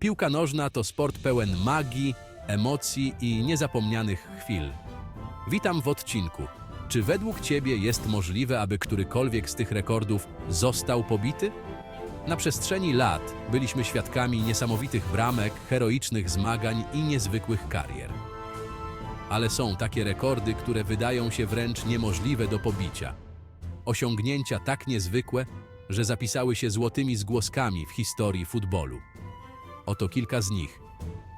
Piłka nożna to sport pełen magii, emocji i niezapomnianych chwil. Witam w odcinku. Czy według Ciebie jest możliwe, aby którykolwiek z tych rekordów został pobity? Na przestrzeni lat byliśmy świadkami niesamowitych bramek, heroicznych zmagań i niezwykłych karier. Ale są takie rekordy, które wydają się wręcz niemożliwe do pobicia. Osiągnięcia tak niezwykłe, że zapisały się złotymi zgłoskami w historii futbolu. Oto kilka z nich,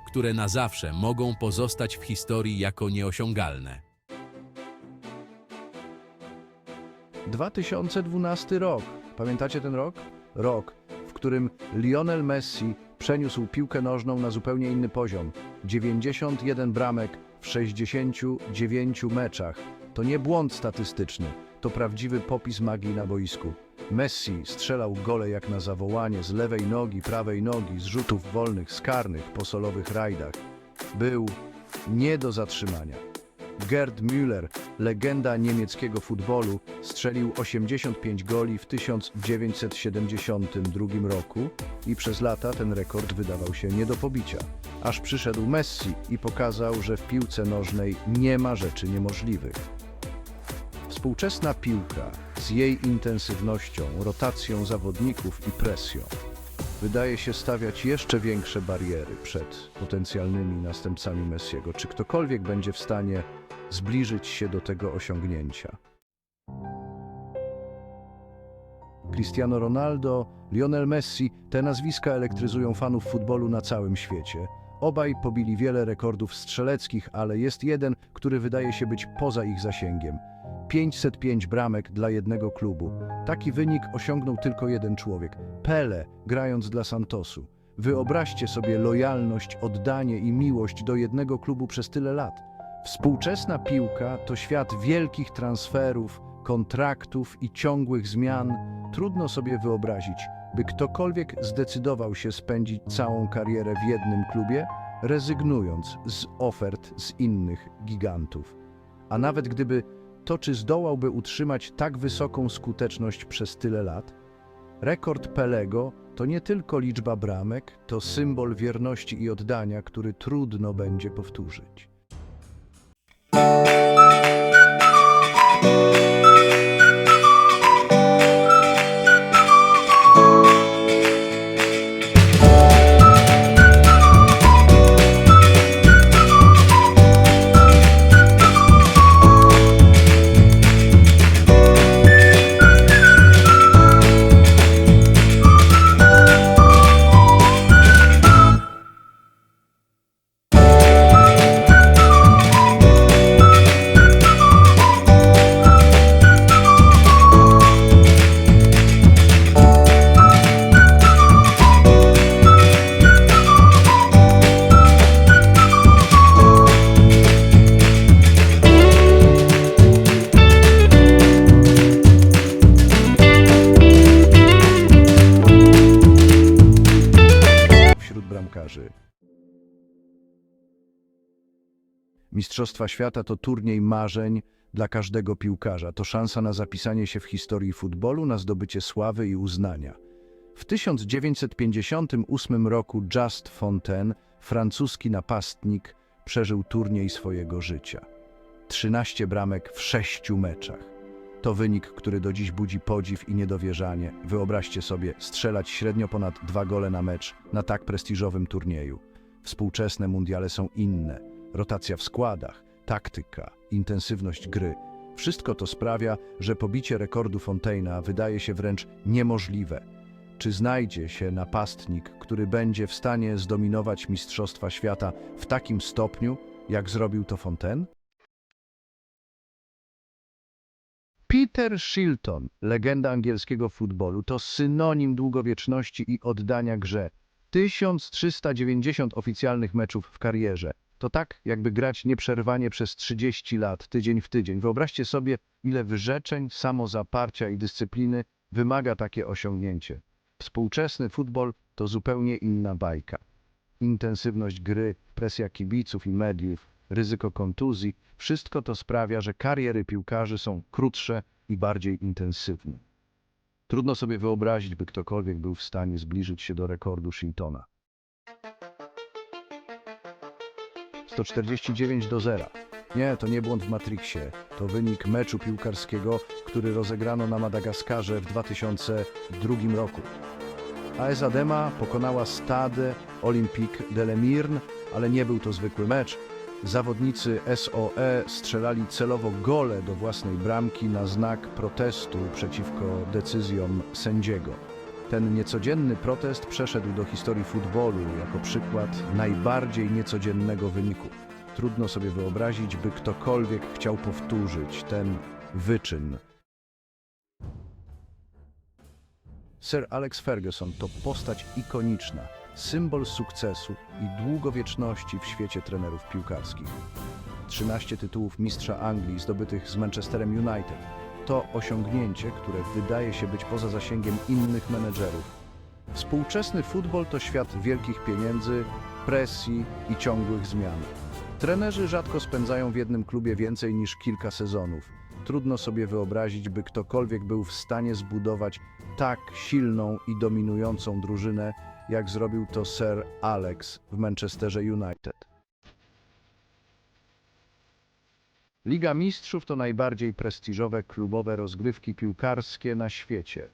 które na zawsze mogą pozostać w historii jako nieosiągalne. 2012 rok. Pamiętacie ten rok? Rok, w którym Lionel Messi przeniósł piłkę nożną na zupełnie inny poziom. 91 bramek w 69 meczach. To nie błąd statystyczny, to prawdziwy popis magii na boisku. Messi strzelał gole jak na zawołanie z lewej nogi, prawej nogi, z rzutów wolnych, z karnych, po solowych rajdach. Był nie do zatrzymania. Gerd Müller, legenda niemieckiego futbolu, strzelił 85 goli w 1972 roku i przez lata ten rekord wydawał się nie do pobicia. Aż przyszedł Messi i pokazał, że w piłce nożnej nie ma rzeczy niemożliwych. Współczesna piłka z jej intensywnością, rotacją zawodników i presją wydaje się stawiać jeszcze większe bariery przed potencjalnymi następcami Messiego. Czy ktokolwiek będzie w stanie zbliżyć się do tego osiągnięcia? Cristiano Ronaldo, Lionel Messi, te nazwiska elektryzują fanów futbolu na całym świecie. Obaj pobili wiele rekordów strzeleckich, ale jest jeden, który wydaje się być poza ich zasięgiem. 505 bramek dla jednego klubu. Taki wynik osiągnął tylko jeden człowiek Pele, grając dla Santosu. Wyobraźcie sobie lojalność, oddanie i miłość do jednego klubu przez tyle lat. Współczesna piłka to świat wielkich transferów, kontraktów i ciągłych zmian. Trudno sobie wyobrazić, by ktokolwiek zdecydował się spędzić całą karierę w jednym klubie, rezygnując z ofert z innych gigantów. A nawet gdyby to, czy zdołałby utrzymać tak wysoką skuteczność przez tyle lat? Rekord Pelego to nie tylko liczba bramek, to symbol wierności i oddania, który trudno będzie powtórzyć. Mistrzostwa Świata to turniej marzeń dla każdego piłkarza. To szansa na zapisanie się w historii futbolu, na zdobycie sławy i uznania. W 1958 roku Just Fontaine, francuski napastnik, przeżył turniej swojego życia. 13 bramek w sześciu meczach. To wynik, który do dziś budzi podziw i niedowierzanie. Wyobraźcie sobie strzelać średnio ponad dwa gole na mecz na tak prestiżowym turnieju. Współczesne mundiale są inne. Rotacja w składach, taktyka, intensywność gry. Wszystko to sprawia, że pobicie rekordu Fontaina wydaje się wręcz niemożliwe. Czy znajdzie się napastnik, który będzie w stanie zdominować Mistrzostwa Świata w takim stopniu, jak zrobił to Fontaine? Peter Shilton, legenda angielskiego futbolu, to synonim długowieczności i oddania grze. 1390 oficjalnych meczów w karierze. To tak, jakby grać nieprzerwanie przez 30 lat, tydzień w tydzień. Wyobraźcie sobie, ile wyrzeczeń, samozaparcia i dyscypliny wymaga takie osiągnięcie. Współczesny futbol to zupełnie inna bajka. Intensywność gry, presja kibiców i mediów, ryzyko kontuzji, wszystko to sprawia, że kariery piłkarzy są krótsze i bardziej intensywny. Trudno sobie wyobrazić, by ktokolwiek był w stanie zbliżyć się do rekordu Shintona. 149 do 0. Nie, to nie błąd w Matrixie. To wynik meczu piłkarskiego, który rozegrano na Madagaskarze w 2002 roku. AS Adema pokonała Stade Olympique de Lemirn, ale nie był to zwykły mecz, Zawodnicy SOE strzelali celowo gole do własnej bramki na znak protestu przeciwko decyzjom sędziego. Ten niecodzienny protest przeszedł do historii futbolu jako przykład najbardziej niecodziennego wyniku. Trudno sobie wyobrazić, by ktokolwiek chciał powtórzyć ten wyczyn. Sir Alex Ferguson to postać ikoniczna, symbol sukcesu i długowieczności w świecie trenerów piłkarskich. 13 tytułów mistrza Anglii zdobytych z Manchesterem United to osiągnięcie, które wydaje się być poza zasięgiem innych menedżerów. Współczesny futbol to świat wielkich pieniędzy, presji i ciągłych zmian. Trenerzy rzadko spędzają w jednym klubie więcej niż kilka sezonów. Trudno sobie wyobrazić, by ktokolwiek był w stanie zbudować tak silną i dominującą drużynę, jak zrobił to Sir Alex w Manchesterze United. Liga Mistrzów to najbardziej prestiżowe klubowe rozgrywki piłkarskie na świecie.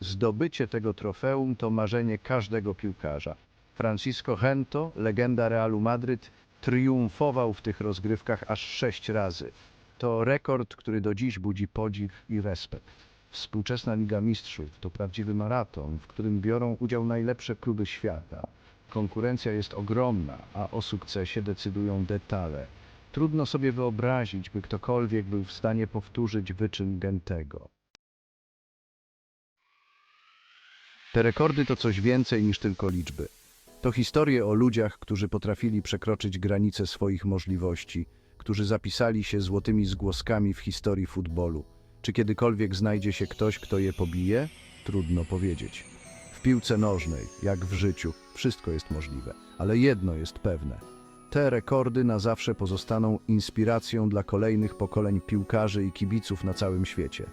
Zdobycie tego trofeum to marzenie każdego piłkarza. Francisco Gento, legenda Realu Madryt, triumfował w tych rozgrywkach aż sześć razy. To rekord, który do dziś budzi podziw i respekt. Współczesna Liga Mistrzów to prawdziwy maraton, w którym biorą udział najlepsze kluby świata. Konkurencja jest ogromna, a o sukcesie decydują detale. Trudno sobie wyobrazić, by ktokolwiek był w stanie powtórzyć wyczyn Gentego. Te rekordy to coś więcej niż tylko liczby. To historie o ludziach, którzy potrafili przekroczyć granice swoich możliwości, którzy zapisali się złotymi zgłoskami w historii futbolu. Czy kiedykolwiek znajdzie się ktoś, kto je pobije? Trudno powiedzieć. W piłce nożnej, jak w życiu, wszystko jest możliwe, ale jedno jest pewne. Te rekordy na zawsze pozostaną inspiracją dla kolejnych pokoleń piłkarzy i kibiców na całym świecie.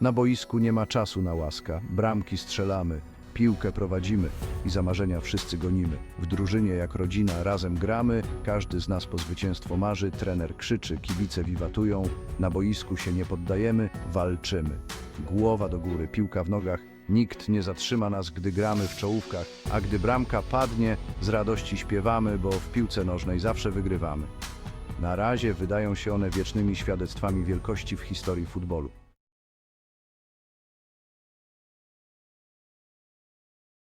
Na boisku nie ma czasu na łaska, bramki strzelamy, piłkę prowadzimy i za marzenia wszyscy gonimy. W drużynie jak rodzina razem gramy, każdy z nas po zwycięstwo marzy, trener krzyczy, kibice wiwatują, na boisku się nie poddajemy, walczymy. Głowa do góry, piłka w nogach, nikt nie zatrzyma nas, gdy gramy w czołówkach, a gdy bramka padnie, z radości śpiewamy, bo w piłce nożnej zawsze wygrywamy. Na razie wydają się one wiecznymi świadectwami wielkości w historii futbolu.